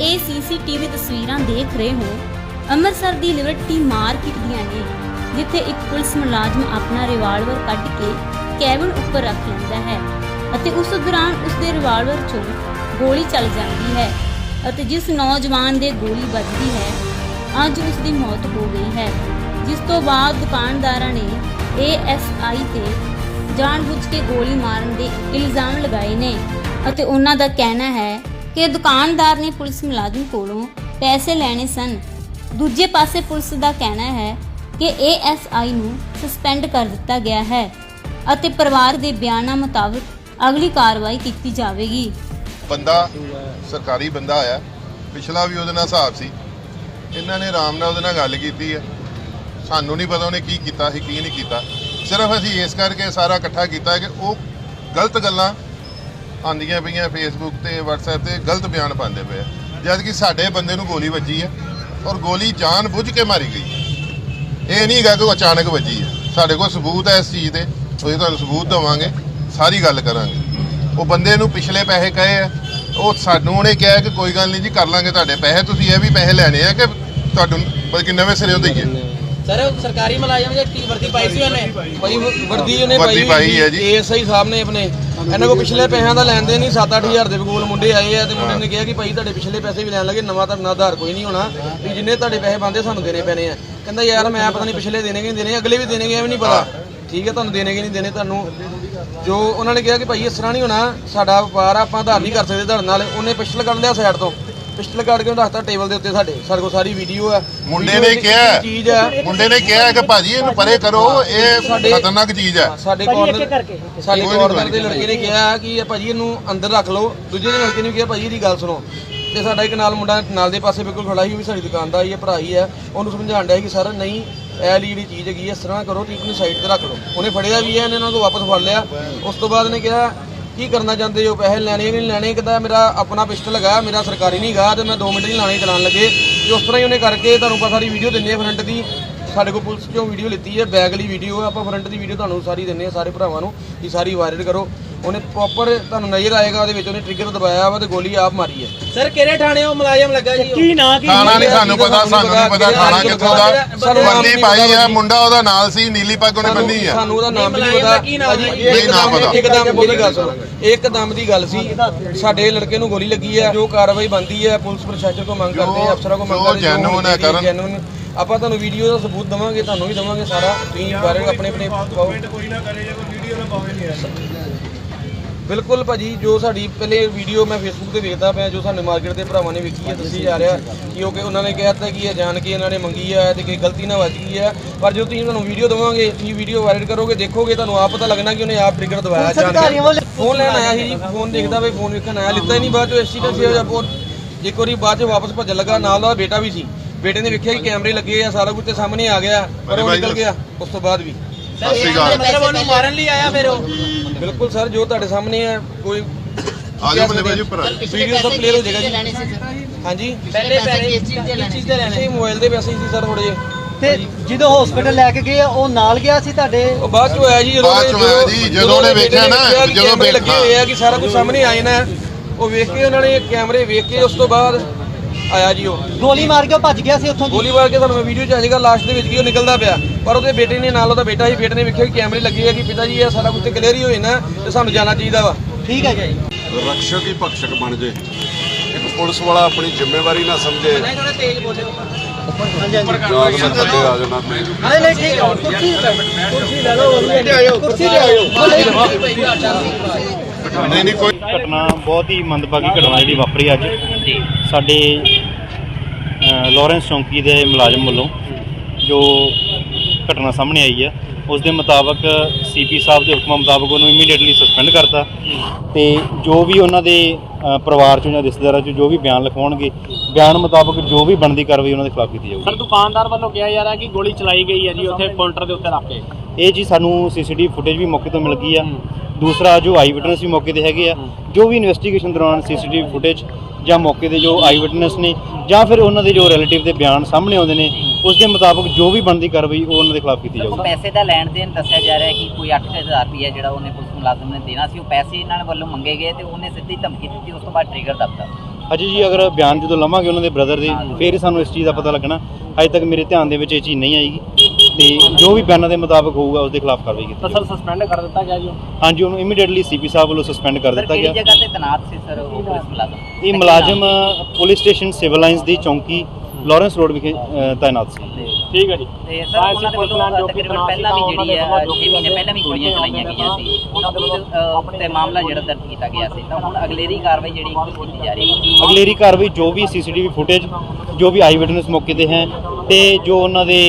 ਇਹ ਸੀਸੀਟੀਵੀ ਤਸਵੀਰਾਂ ਦੇਖ ਰਹੇ ਹੋ। ਅੰਮ੍ਰਿਤਸਰ ਦੀ ਲਿਬਰਟੀ ਮਾਰਕੀਟ ਦੀਆਂ ਨੇ, ਜਿੱਥੇ ਇੱਕ ਪੁਲਿਸ ਮੁਲਾਜ਼ਮ ਆਪਣਾ ਰਿਵਾਲਵਰ ਕੱਢ ਕੇ ਕੈਬਨ ਉੱਪਰ ਰੱਖ ਲੈਂਦਾ ਹੈ ਅਤੇ ਉਸ ਦੌਰਾਨ ਉਸ ਦੇ ਰਿਵਾਲਵਰ 'ਚੋਂ ਗੋਲੀ ਚੱਲ ਜਾਂਦੀ ਹੈ ਅਤੇ ਜਿਸ ਨੌਜਵਾਨ ਦੇ ਗੋਲੀ ਵੱਜਦੀ ਹੈ, ਅੱਜ ਉਸ ਦੀ ਮੌਤ ਹੋ ਗਈ ਹੈ। ਜਿਸ ਤੋਂ ਬਾਅਦ ਦੁਕਾਨਦਾਰਾਂ ਨੇ ਏਐਸਆਈ ਤੇ ਜਾਣਬੁੱਝ ਕੇ ਗੋਲੀ ਮਾਰਨ ਦੇ ਇਲਜ਼ਾਮ ਲਗਾਏ ਨੇ ਅਤੇ ਉਹਨਾਂ ਦਾ ਕਹਿਣਾ ਹੈ ਕਿ ਦੁਕਾਨਦਾਰ ਨੇ ਪੁਲਿਸ ਮੁਲਾਜ਼ਮ ਕੋਲੋਂ ਪੈਸੇ ਲੈਣੇ ਸਨ। ਦੂਜੇ ਪਾਸੇ ਪੁਲਿਸ ਦਾ ਕਹਿਣਾ ਹੈ ਕਿ ਏਐਸਆਈ ਨੂੰ ਸਸਪੈਂਡ ਕਰ ਦਿੱਤਾ ਗਿਆ ਹੈ ਅਤੇ ਪਰਿਵਾਰ ਦੇ ਬਿਆਨਾਂ ਮੁਤਾਬਕ ਅਗਲੀ ਕਾਰਵਾਈ ਕੀਤੀ ਜਾਵੇਗੀ। ਬੰਦਾ, ਸਰਕਾਰੀ ਬੰਦਾ ਆਇਆ। ਪਿਛਲਾ ਵੀ ਉਹਦੇ ਨਾਲ ਹਿਸਾਬ ਸੀ। ਇਹਨਾਂ ਨੇ ਆਰਾਮ ਨਾਲ ਉਹਦੇ ਨਾਲ ਗੱਲ ਕੀਤੀ ਹੈ। ਸਾਨੂੰ ਨਹੀਂ ਪਤਾ ਉਹਨੇ ਕੀ ਕੀਤਾ ਸੀ, ਕੀ ਨਹੀਂ ਕੀਤਾ। ਸਿਰਫ ਅਸੀਂ ਇਸ ਕਰਕੇ ਸਾਰਾ ਇਕੱਠਾ ਕੀਤਾ ਕਿ ਉਹ ਗਲਤ ਗੱਲਾਂ ਆਂਦੀਆਂ ਪਈਆਂ ਫੇਸਬੁੱਕ ਤੇ WhatsApp ਤੇ ਗਲਤ ਬਿਆਨ ਪਾਉਂਦੇ ਪਏ। ਜਦ ਕਿ ਸਾਡੇ ਬੰਦੇ ਨੂੰ ਗੋਲੀ ਵੱਜੀ ਹੈ ਔਰ ਗੋਲੀ ਜਾਣ ਬੁੱਝ ਕੇ ਮਾਰੀ ਗਈ ਹੈ। ਇਹ ਨਹੀਂ ਹੈਗਾ ਕਿ ਉਹ ਅਚਾਨਕ ਵੱਜੀ ਹੈ ਸਾਡੇ ਕੋਲ ਸਬੂਤ ਹੈ ਇਸ ਚੀਜ਼ ਦੇ। ਅਸੀਂ ਤੁਹਾਨੂੰ ਸਬੂਤ ਦੇਵਾਂਗੇ। ਸਾਰੀ ਗੱਲ ਕਰਾਂਗੇ। ਉਹ ਬੰਦੇ ਨੂੰ ਪਿਛਲੇ ਪੈਸੇ ਕਹੇ ਆ। ਉਹ ਸਾਨੂੰ ਉਹਨੇ ਕਿਹਾ ਕਿ ਕੋਈ ਗੱਲ ਨਹੀਂ ਜੀ ਕਰ ਲਾਂਗੇ ਤੁਹਾਡੇ ਪੈਸੇ। ਤੁਸੀਂ ਇਹ ਵੀ ਪੈਸੇ ਲੈਣੇ ਆ ਕਿ ਤੁਹਾਨੂੰ ਬਲਕਿ ਨਵੇਂ ਸਿਰੇ ਦਈਏ। ਸਰ ਉਹ ਸਰਕਾਰੀ ਮੁਲਾਜ਼ਮ ਜੇ ਕੀ ਵਰਦੀ ਪਾਈ ਸੀ ਉਹਨੇ? ਭਾਈ ਵਰਦੀ ਉਹਨੇ ਪਾਈ ਹੈ ਜੀ। ਏਐਸਆਈ ਸਾਹਿਬ ਨੇ ਆਪਣੇ ਇਹਨਾਂ ਕੋ ਪਿਛਲੇ ਪੈਸਿਆਂ ਦਾ ਲੈਣ ਲੈਂਦੇ ਨਹੀਂ 7-8000 ਦੇ ਕੋਲ ਮੁੰਡੇ ਆਏ ਆ ਤੇ ਮੁੰਡੇ ਨੇ ਕਿਹਾ ਕਿ ਭਾਈ ਤੁਹਾਡੇ ਪਿਛਲੇ ਪੈਸੇ ਵੀ ਲੈਣ ਲੱਗੇ, ਨਵਾਂ ਤੁਹਾਡਾ ਆਧਾਰ ਕੋਈ ਨਹੀਂ ਹੋਣਾ, ਵੀ ਜਿੰਨੇ ਤੁਹਾਡੇ ਪੈਸੇ ਬੰਦੇ ਸਾਨੂੰ ਦੇਣੇ ਪੈਣੇ ਆ। ਕਹਿੰਦਾ ਯਾਰ ਮੈਂ ਪਤਾ ਨਹੀਂ ਪਿਛਲੇ ਦੇਣੇ ਕਿ ਨਹੀਂ ਦੇਣੇ, ਅਗਲੇ ਵੀ ਦੇਣਗੇ, ਇਹ ਨਹੀਂ ਪਤਾ। ਠੀਕ ਹੈ ਤੁਹਾਨੂੰ ਦੇਣੇ ਕਿ ਨਹੀਂ ਦੇਣੇ ਤੁਹਾਨੂੰ। ਜੋ ਉਹਨਾਂ ਨੇ ਕਿਹਾ ਕਿ ਭਾਈ ਇਸ ਤਰ੍ਹਾਂ ਨਹੀਂ ਹੋਣਾ, ਸਾਡਾ ਵਪਾਰ ਆਪਾਂ ਆਧਾਰ ਨਹੀਂ ਕਰ ਸਕਦੇ ਤੁਹਾਡੇ ਨਾਲ, ਉਹਨੇ ਪਿਛਲ ਕੱਢ ਲਿਆ ਸਾਈਡ ਤੋਂ। ਪਿਸਟਲ ਕੱਢ ਕੇ ਉਹਨੂੰ ਰੱਖਤਾ ਟੇਬਲ ਦੇ ਉੱਤੇ ਸਾਡੇ ਸਾਡੇ ਕੋਲ ਸਾਰੀ ਵੀਡੀਓ ਆ। ਮੁੰਡੇ ਨੇ ਇੱਕ ਕਿਹਾ ਚੀਜ਼ ਆ। ਮੁੰਡੇ ਨੇ ਕਿਹਾ ਕਿ ਭਾਜੀ ਇਹਨੂੰ ਪਰੇ ਕਰੋ ਇਹ ਖਤਰਨਾਕ ਚੀਜ਼ ਹੈ ਸਾਡੇ ਕਾਰਨਰ ਸਾਡੇ ਨੀ ਕਾਰਨਰ ਦੇ ਲੜਕੇ ਨੇ ਕਿਹਾ ਕਿ ਇਹ ਭਾਜੀ ਇਹਨੂੰ ਅੰਦਰ ਰੱਖ ਲਓ। ਦੂਜੇ ਦੇ ਲੜਕੇ ਨੇ ਵੀ ਕਿਹਾ ਭਾਜੀ ਇਹਦੀ ਗੱਲ ਸੁਣੋ। ਤੇ ਸਾਡਾ ਇੱਕ ਨਾਲ ਮੁੰਡਾ ਨਾਲ ਦੇ ਪਾਸੇ ਬਿਲਕੁਲ ਖੜਾ ਸੀ ਉਹ ਵੀ ਸਾਡੀ ਦੁਕਾਨ ਦਾ ਹੀ ਹੈ ਭਰਾ ਹੀ ਹੈ ਉਹਨੂੰ ਸਮਝਾਉਣ ਡਿਆ ਕਿ ਸਰ ਨਹੀਂ ਇਹ ਜਿਹੜੀ ਚੀਜ਼ ਹੈਗੀ ਹੈ, ਇਸ ਤਰ੍ਹਾਂ ਕਰੋ ਤੁਸੀਂ ਆਪਣੀ ਸਾਈਡ ਤੇ ਰੱਖ ਲਓ। ਉਹਨੇ ਫੜਿਆ ਵੀ ਹੈ ਇਹਨੇ ਕੋਲ ਵਾਪਸ ਫੜ ਲਿਆ। ਉਸ ਤੋਂ ਬਾਅਦ ਨੇ ਕਿਹਾ ਕੀ ਕਰਨਾ ਚਾਹੁੰਦੇ ਹੋ? ਪੈਸੇ ਲੈਣੇ ਕਿ ਨਹੀਂ ਲੈਣੇ ਕਹਿੰਦਾ ਮੇਰਾ ਆਪਣਾ ਪਿਸਟਲ ਹੈਗਾ, ਮੇਰਾ ਸਰਕਾਰੀ ਨਹੀਂ ਹੈਗਾ, ਤੇ ਮੈਂ 2 ਮਿੰਟ ਹੀ ਲਾਣੇ ਚਲਾਉਣ ਲੱਗੇ। ਤੇ ਉਸ ਤਰ੍ਹਾਂ ਹੀ ਉਹਨੇ ਕਰਕੇ ਤੁਹਾਨੂੰ ਪਤਾ ਸਾਰੀ ਵੀਡੀਓ ਦਿੰਦੇ ਆ ਫਰੰਟ ਦੀ। ਸਾਡੇ ਕੋਲ ਪੁਲਿਸ ਚੋਂ ਵੀਡੀਓ ਲਿੱਤੀ ਹੈ? ਬੈਗ ਲਈ ਵੀਡੀਓ ਆਪਾਂ ਫਰੰਟ ਦੀ ਵੀਡੀਓ ਤੁਹਾਨੂੰ ਸਾਰੀ ਦਿੰਨੇ ਆ ਸਾਰੇ ਭਰਾਵਾਂ ਨੂੰ, ਕਿ ਸਾਰੀ ਵਾਇਰਲ ਕਰੋ। ਉਹਨੇ ਪ੍ਰੋਪਰ ਤੁਹਾਨੂੰ ਨਜ਼ਰ ਆਏਗਾ ਉਹਦੇ ਵਿੱਚ ਉਹਨੇ ਟ੍ਰਿਗਰ ਦਬਾਇਆ ਵਾ ਤੇ ਗੋਲੀ ਆਪ ਮਾਰੀ ਹੈ। ਸਰ ਕਿਹੜੇ ਥਾਣੇ ਉਹ ਮੁਲਾਜ਼ਮ ਲੱਗਾ ਜੀ ਕੀ ਨਾਂ ਥਾਣਾ ਨਹੀਂ ਸਾਨੂੰ ਪਤਾ ਸਾਨੂੰ ਨਹੀਂ ਪਤਾ ਥਾਣਾ ਕਿੱਥੋਂ ਦਾ। ਨਹੀਂ ਪਾਈ ਜੀ। ਮੁੰਡਾ ਉਹਦਾ ਨਾਲ ਸੀ ਨੀਲੀ ਪੱਗ ਉਹਨੇ ਬੰਨੀ ਹੈ ਸਾਨੂੰ ਉਹਦਾ ਨਾਮ ਵੀ ਨਹੀਂ ਪਤਾ। ਕੀ ਨਹੀਂ ਇੱਕਦਮ- ਪਤਾ। ਇੱਕਦਮ ਮੇਰੀ ਗੱਲ ਸੁਣੋ। ਇੱਕਦਮ ਦੀ ਗੱਲ ਸੀ ਸਾਡੇ ਲੜਕੇ ਨੂੰ ਗੋਲੀ ਲੱਗੀ ਹੈ ਜੋ ਕਾਰਵਾਈ ਬੰਦੀ ਹੈ ਪੁਲਿਸ ਪ੍ਰਸ਼ਾਸਨ ਕੋ ਮੰਗ ਕਰਦੇ ਆ ਅਫਸਰਾਂ ਕੋ ਮੰਗ ਜੋ ਕਰਦੇ ਜੋ ਆਪਾਂ ਤੁਹਾਨੂੰ ਵੀਡੀਓ ਦਾ ਸਬੂਤ ਦਵਾਂਗੇ ਤੁਹਾਨੂੰ ਵੀ ਦਵਾਂਗੇ ਸਾਰਾ। ਤੁਸੀਂ ਬਾਰੇ ਆਪਣੇ ਆਪਣੇ ਪਾਓ ਬਿਲਕੁਲ ਭਾਜੀ ਜੋ ਸਾਡੀ ਪਹਿਲੇ ਵੀਡੀਓ ਮੈਂ ਫੇਸਬੁੱਕ ਤੇ ਵੇਖਦਾ ਪਿਆ ਜੋ ਸਾਡੇ ਮਾਰਕੀਟ ਦੇ ਭਰਾਵਾਂ ਨੇ ਵੇਖੀ ਹੈ ਦੱਸੀ ਜਾ ਰਿਹਾ ਕਿ ਉਹ ਕਿ ਉਹਨਾਂ ਨੇ ਕਹਿ ਦਿੱਤਾ ਕਿ ਇਹ ਜਾਣ ਕੇ ਇਹਨਾਂ ਨੇ ਮੰਗੀ ਹੈ ਤੇ ਕਿ ਗਲਤੀ ਨਾਲ ਵੱਜ ਗਈ ਹੈ। ਪਰ ਜੋ ਤੁਸੀਂ ਤੁਹਾਨੂੰ ਵੀਡੀਓ ਦਵਾਂਗੇ ਤੁਸੀਂ ਵੀਡੀਓ ਵਾਇਰਲ ਕਰੋਗੇ ਦੇਖੋਗੇ ਤੁਹਾਨੂੰ ਆਪ ਪਤਾ ਲੱਗਣਾ ਕਿ ਉਹਨੇ ਆਪ ਟ੍ਰਿਗਰ ਦਵਾਇਆ ਜਾਣ ਕੇ। ਫੋਨ ਲੈਣ ਆਇਆ ਸੀ ਜੀ ਫੋਨ ਦੇਖਦਾ ਬਈ ਫੋਨ ਵੇਖਣ ਆਇਆ। ਲਿੱਤਾ ਹੀ ਨਹੀਂ ਬਾਅਦ ਚੋਂ ਐਕਸੀਡੈਂਟ ਸੀ ਇੱਕ ਵਾਰੀ ਬਾਅਦ ਚ ਵਾਪਸ ਭੱਜਣ ਲੱਗਾ ਨਾਲ ਦਾ ਬੇਟਾ ਵੀ ਸੀ। ਬੇਟੇ ਨੇ ਵੇਖਿਆ ਕਿ ਕੈਮਰੇ ਲੱਗੇ ਆ ਸਾਰਾ ਕੁਝ ਤੇ ਸਾਹਮਣੇ ਆ ਗਿਆ ਪਰ ਉਹ ਨਿਕਲ ਗਿਆ ਉਸ ਤੋਂ ਬਾਅਦ ਵੀ। ਸਤਿ ਸ਼੍ਰੀ ਅਕਾਲ। ਮਤਲਬ ਉਹਨੂੰ ਮਾਰਨ ਲਈ ਆਇਆ ਫਿਰ ਉਹ। ਬਿਲਕੁਲ ਸਰ ਜੋ ਤੁਹਾਡੇ ਸਾਹਮਣੇ ਹੈ ਕੋਈ ਆ ਜਾਓ ਬੱਲੇ ਭਾਈ ਉੱਪਰ ਵੀਡੀਓ ਸਭ ਕਲੀਅਰ ਹੋ ਜਾਏਗਾ ਜੀ। ਹਾਂਜੀ। ਪਹਿਲੇ ਪੈਸੇ ਕਿਸ ਚੀਜ਼ ਦੇ ਲੈਣੇ ਚੀਜ਼ ਦੇ ਲੈਣੇ? ਕਿਸੇ ਮੋਬਾਈਲ ਦੇ ਪੈਸੇ ਸੀ ਸਰ ਥੋੜੇ ਜਿਹੇ। ਤੇ ਜਦੋਂ ਹਸਪੀਟਲ ਲੈ ਕੇ ਗਏ ਉਹ ਨਾਲ ਗਿਆ ਸੀ ਤੁਹਾਡੇ? ਉਹ ਬਾਅਦ ਚੋਂ ਆਇਆ ਜੀ ਜਦੋਂ ਬਾਅਦ ਚੋਂ ਆਇਆ ਜੀ, ਜਦੋਂ ਉਹਨੇ ਵੇਖਿਆ ਨਾ, ਜਦੋਂ ਲੱਗੇ ਹੋਏ ਆ ਕਿ ਸਾਰਾ ਕੁਝ ਸਾਹਮਣੇ ਆਏ ਨਾ ਉਹ ਵੇਖ ਕੇ ਉਹਨਾਂ ਨੇ ਕੈਮਰੇ ਵੇਖ ਕੇ ਉਸ ਤੋਂ ਬਾਅਦ ਆਇਆ ਜੀ ਉਹ। ਗੋਲੀ ਮਾਰ ਕੇ ਉਹ ਭੱਜ ਗਿਆ ਸੀ ਉੱਥੋਂ ਜੀ। ਗੋਲੀ ਮਾਰ ਕੇ ਤੁਹਾਨੂੰ ਮੈਂ ਵੀਡੀਓ ਚ ਆ ਜਾਏਗਾ ਲਾਸਟ ਦੇ ਵਿੱਚ ਕੀ ਉਹ ਨਿਕਲਦਾ ਪਿਆ। ਪਰ ਉਹਦੇ ਬੇਟੇ ਨੇ ਨਾਲ ਉਹਦਾ ਬੇਟਾ ਸੀ ਬੇਟੇ ਨੇ ਵੇਖਿਆ ਕਿ ਕੈਮਰੇ ਲੱਗੇ ਆ ਕਿ ਪਿਤਾ ਜੀ ਇਹ ਸਾਰਾ ਕੁਝ ਤੇ ਕਲੀਅਰ ਹੀ ਹੋਏ ਨਾ ਤੇ ਸਾਨੂੰ ਜਾਣਾ ਚਾਹੀਦਾ ਵਾ। ਠੀਕ ਹੈ ਜੀ। ਰਕਸ਼ਕ ਹੀ ਭਕਸ਼ਕ ਬਣ ਜੇ। ਇੱਕ ਪੁਲਿਸ ਵਾਲਾ ਆਪਣੀ ਜ਼ਿੰਮੇਵਾਰੀ ਨਾ ਸਮਝੇ। ਨਹੀਂ ਥੋੜਾ ਤੇਜ਼ ਬੋਲਿਓ ਜਾਨ ਸੰਪਤੇ ਆ ਜਾਣਾ ਨਹੀਂ ਨਹੀਂ ਠੀਕ ਹੈ। ਕੁਰਸੀ ਕੁਰਸੀ ਲੈ ਲਓ ਕੁਰਸੀ ਆਇਓ ਕੁਰਸੀ ਲੈ ਆਇਓ ਨਹੀਂ ਨਹੀਂ ਕੋਈ ਘਟਨਾ ਬਹੁਤ ਹੀ ਮੰਦਭਾਗੀ ਘਟਨਾ ਜਿਹੜੀ ਵਾਪਰੀ ਅੱਜ। ਸਾਡੇ ਅ, ਲਾਰੈਂਸ ਚੌਂਕੀ ਦੇ ਮੁਲਾਜ਼ਮ ਵੱਲੋਂ ਜੋ ਘਟਨਾ ਸਾਹਮਣੇ ਆਈ ਹੈ ਉਸ ਦੇ ਮੁਤਾਬਕ ਸੀਪੀ ਸਾਹਿਬ ਦੇ ਹੁਕਮਾਂ ਮੁਤਾਬਕ ਉਹਨੂੰ ਇਮੀਡੀਏਟਲੀ ਸਸਪੈਂਡ ਕਰਤਾ। ਤੇ ਜੋ ਵੀ ਉਹਨਾਂ ਦੇ ਪਰਿਵਾਰ ਚੋਂ ਜਾਂ ਰਿਸ਼ਤੇਦਾਰਾਂ ਚੋਂ ਜੋ ਵੀ ਬਿਆਨ ਲਿਖਾਉਣਗੇ ਬਿਆਨ ਮੁਤਾਬਕ ਜੋ ਵੀ ਬਣਦੀ ਕਾਰਵਾਈ ਉਹਨਾਂ ਦੇ ਖਿਲਾਫ ਕੀਤੀ ਜਾਊਗੀ। ਸਰ ਦੁਕਾਨਦਾਰ ਵੱਲੋਂ ਕਿਹਾ ਜਾ ਰਿਹਾ ਕਿ ਗੋਲੀ ਚਲਾਈ ਗਈ ਹੈ ਜੀ ਉੱਥੇ ਕਾਊਂਟਰ ਦੇ ਉੱਤੇ ਰੱਖ ਕੇ। ਇਹ ਜੀ ਸਾਨੂੰ ਸੀਸੀਟੀਵੀ ਫੁਟੇਜ ਵੀ ਮੌਕੇ ਤੋਂ ਮਿਲ ਗਈ ਆ। ਦੂਸਰਾ ਜੋ ਆਈ ਵਿਟਨੈਸ ਵੀ ਮੌਕੇ ਤੇ ਹੈਗੇ ਆ ਜੋ ਵੀ ਇਨਵੈਸਟੀਗੇਸ਼ਨ ਦੌਰਾਨ ਸੀਸੀਟੀਵੀ ਫੁਟੇਜ ਜਾਂ ਮੌਕੇ ਦੇ ਜੋ ਆਈ ਵਿਟਨੈਸ ਨੇ ਜਾਂ ਫਿਰ ਉਹਨਾਂ ਦੇ ਜੋ ਰਿਲੇਟਿਵ ਦੇ ਬਿਆਨ ਸਾਹਮਣੇ ਆਉਂਦੇ ਨੇ ਉਸ ਦੇ ਮੁਤਾਬਕ ਜੋ ਵੀ ਬਣਦੀ ਕਾਰਵਾਈ ਉਹ ਉਹਨਾਂ ਦੇ ਖਿਲਾਫ ਕੀਤੀ ਉਹ ਜਾਊਗੀ ਪੈਸੇ ਦਾ ਲੈਣ ਦੇਣ ਦੱਸਿਆ ਜਾ ਰਿਹਾ ਕਿ ਕੋਈ 8000 ਰੁਪਇਆ ਜਿਹੜਾ ਉਹਨੇ ਪੁਲਿਸ ਮੁਲਾਜ਼ਮ ਨੇ ਦੇਣਾ ਸੀ ਉਹ ਪੈਸੇ ਇਹਨਾਂ ਵੱਲੋਂ ਮੰਗੇ ਗਏ ਤੇ ਉਹਨੇ ਸਿੱਧੀ ਧਮਕੀ ਦਿੱਤੀ ਉਸ ਤੋਂ ਬਾਅਦ ਟ੍ਰਿਗਰ ਦੱਬਤਾ। ਅਜੇ ਜੀ ਅਗਰ ਬਿਆਨ ਜਦੋਂ ਲਵਾਂਗੇ ਉਹਨਾਂ ਦੇ ਬ੍ਰਦਰ ਦੇ ਫਿਰ ਹੀ ਸਾਨੂੰ ਇਸ ਚੀਜ਼ ਦਾ ਪਤਾ ਲੱਗਣਾ। ਅਜੇ ਤੱਕ ਮੇਰੇ ਧਿਆਨ ਦੇ ਵਿੱਚ ਇਹ ਚੀਜ਼ ਨਹੀਂ ਆਏਗੀ ਤੇ ਜੋ ਵੀ ਬਿਆਨਾਂ ਦੇ ਮੁਤਾਬਕ ਹੋਊਗਾ ਉਸ ਦੇ ਖਿਲਾਫ ਕਾਰਵਾਈ ਕੀਤੀ ਤਾਂ ਸਰ ਸਸਪੈਂਡ ਕਰ ਦਿੱਤਾ ਗਿਆ ਜੀ ਹਾਂਜੀ ਉਹਨੂੰ ਇਮੀਡੀਏਟਲੀ ਸੀਪੀ ਸਾਹਿਬ ਵੱਲੋਂ ਸਸਪੈਂਡ ਕਰ ਸਰ ਦਿੱਤਾ ਕਿਹੜੀ ਗਿਆ। ਜਗ੍ਹਾ ਤੇ ਤਨਾਤ ਸੀ ਸਰ ਉਹ ਪੁਲਿਸ ਮੁਲਾਜ਼ਮ? ਇਹ ਮੁਲਾਜ਼ਮ ਪੁਲਿਸ ਸਟੇਸ਼ਨ ਸਿਵਲ ਲਾਈਨਸ ਦੀ ਚੌਂਕੀ ਲਾਰੈਂਸ ਰੋਡ ਵਿਖੇ ਅ, ਤਾਇਨਾਤ ਸੀ। ਠੀਕ ਹੈ ਜੀ। ਤੇ ਸਰ ਉਹਨਾਂ ਦੇ ਵੱਲੋਂ ਤਕਰੀਬਨ ਪਹਿਲਾਂ ਵੀ ਜਿਹੜੀ ਹੈ 6 ਮਹੀਨੇ ਪਹਿਲਾਂ ਵੀ ਗੋਲੀਆਂ ਚਲਾਈਆਂ ਗਈਆਂ ਸੀ। ਉਹਨਾਂ ਦੇ ਤੇ ਮਾਮਲਾ ਜਿਹੜਾ ਦਰਜ ਕੀਤਾ ਗਿਆ ਸੀ ਤਾਂ ਹੁਣ ਅਗਲੇਰੀ ਕਾਰਵਾਈ ਜਿਹੜੀ ਕੀਤੀ ਜਾ ਰਹੀ ਹੈ। ਅਗਲੇਰੀ ਕਾਰਵਾਈ ਜੋ ਵੀ ਸੀਸੀਟੀਵੀ ਫੁਟੇਜ ਜੋ ਵੀ ਆਈ ਵਿਟਨੈਸ ਮੌਕੇ ਤੇ ਹੈ ਤੇ ਜੋ ਉਹਨਾਂ ਦੇ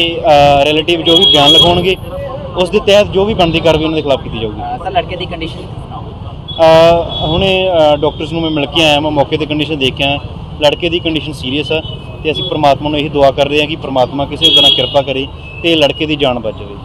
ਰਿਲੇਟਿਵ ਜੋ ਵੀ ਬਿਆਨ ਲਿਖਾਉਣਗੇ ਉਸ ਦੇ ਤਹਿਤ ਜੋ ਵੀ ਬਣਦੀ ਕਾਰਵਾਈ ਉਹਨਾਂ ਦੇ ਖਿਲਾਫ ਕੀਤੀ ਜਾਊਗੀ। ਸਰ ਲੜਕੇ ਦੀ ਕੰਡੀਸ਼ਨ ਹੁਣੇ ਡਾਕਟਰਸ ਨੂੰ ਮੈਂ ਮਿਲ ਕੇ ਆਇਆ ਮੈਂ ਮੌਕੇ ਤੇ ਕੰਡੀਸ਼ਨ ਦੇਖ ਕੇ ਆਇਆ ਲੜਕੇ ਦੀ ਕੰਡੀਸ਼ਨ ਸੀਰੀਅਸ ਹੈ ਤੇ ਅਸੀਂ ਪ੍ਰਮਾਤਮਾ ਨੂੰ ਇਹੀ ਦੁਆ ਕਰ ਰਹੇ ਹਾਂ ਕਿ ਪ੍ਰਮਾਤਮਾ ਕਿਸੇ ਤਰ੍ਹਾਂ ਕਿਰਪਾ ਕਰੇ ਤੇ ਲੜਕੇ ਦੀ ਜਾਨ ਬਚ ਜਾਵੇ।